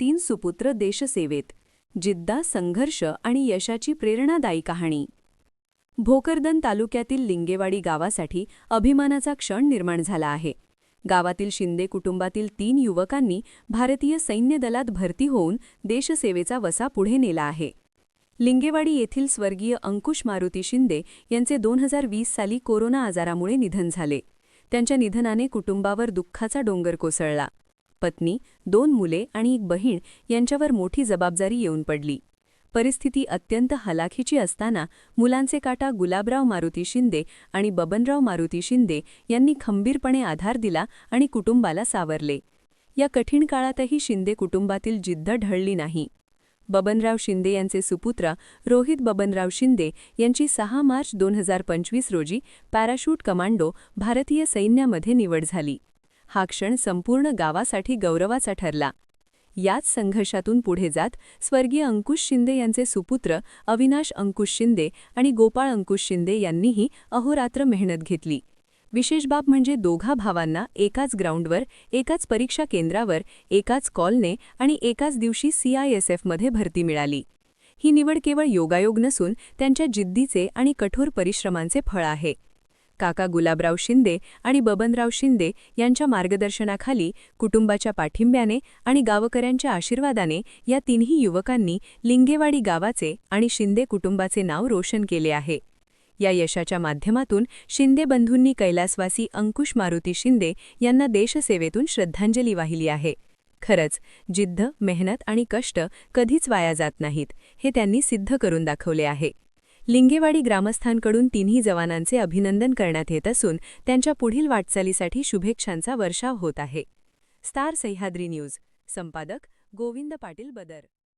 तीन सुपुत्र देशसेवेत जिद्दा संघर्ष आणि यशाची प्रेरणादायी कहाणी. भोकरदन तालुक्यातील लिंगेवाडी गावासाठी अभिमानाचा क्षण निर्माण झाला आहे. गावातील शिंदे कुटुंबातील तीन युवकांनी भारतीय सैन्य दलात भरती होऊन देशसेवेचा वसा पुढे नेला आहे. लिंगेवाडी येथील स्वर्गीय अंकुश मारुती शिंदे यांचे दोन हजार वीस साली कोरोना आजारामुळे निधन झाले. त्यांच्या निधनाने कुटुंबावर दुःखाचा डोंगर कोसळला. पत्नी दोन मुले आणि एक बहीण यांच्यावर मोठी जबाबदारी येऊन पडली. परिस्थिती अत्यंत हलाखीची असताना मुलांचे काटा गुलाबराव मारुती शिंदे आणि बबनराव मारुती शिंदे यांनी खंबीरपणे आधार दिला आणि कुटुंबाला सावरले. या कठीण काळातही शिंदे कुटुंबातील जिद्द ढळली नाही. बबनराव शिंदे यांचे सुपुत्र रोहित बबनराव शिंदे यांची सहा मार्च दोन हजार पंचवीस रोजी पॅराशूट कमांडो भारतीय सैन्यामध्ये निवड झाली. हा क्षण संपूर्ण गावासाठी गौरवाचा ठरला. याच संघर्षातून पुढे जात स्वर्गीय अंकुश शिंदे यांचे सुपुत्र अविनाश अंकुश शिंदे आणि गोपाळ अंकुश शिंदे यांनीही अहोरात्र मेहनत घेतली. विशेष बाब म्हणजे दोघा भावांना एकाच ग्राउंडवर एकाच परीक्षा केंद्रावर एकाच कॉलने आणि एकाच दिवशी सीआयएसएफमध्ये भरती मिळाली. ही निवड केवळ योगायोग नसून त्यांच्या जिद्दीचे आणि कठोर परिश्रमांचे फळ आहे. काका गुलाबराव शिंदे आणि बबनराव शिंदे यांच्या मार्गदर्शनाखाली कुटुंबाच्या पाठिंब्याने आणि गावकऱ्यांच्या आशीर्वादाने या तिन्ही युवकांनी लिंगेवाडी गावाचे आणि शिंदे कुटुंबाचे नाव रोशन केले आहे. या यशाच्या माध्यमातून शिंदे बंधूंनी कैलासवासी अंकुश मारुती शिंदे यांना देशसेवेतून श्रद्धांजली वाहिली आहे. खरंच जिद्द मेहनत आणि कष्ट कधीच वाया जात नाहीत हे त्यांनी सिद्ध करून दाखवले आहे. लिंगेवाडी ग्रामस्थांकडून तिन्ही जवानांचे अभिनंदन करण्यात येत असून त्यांच्या पुढील वाटचालीसाठी शुभेच्छांचा वर्षाव होत आहे. स्टार सह्याद्री न्यूज संपादक गोविंद पाटील बदर.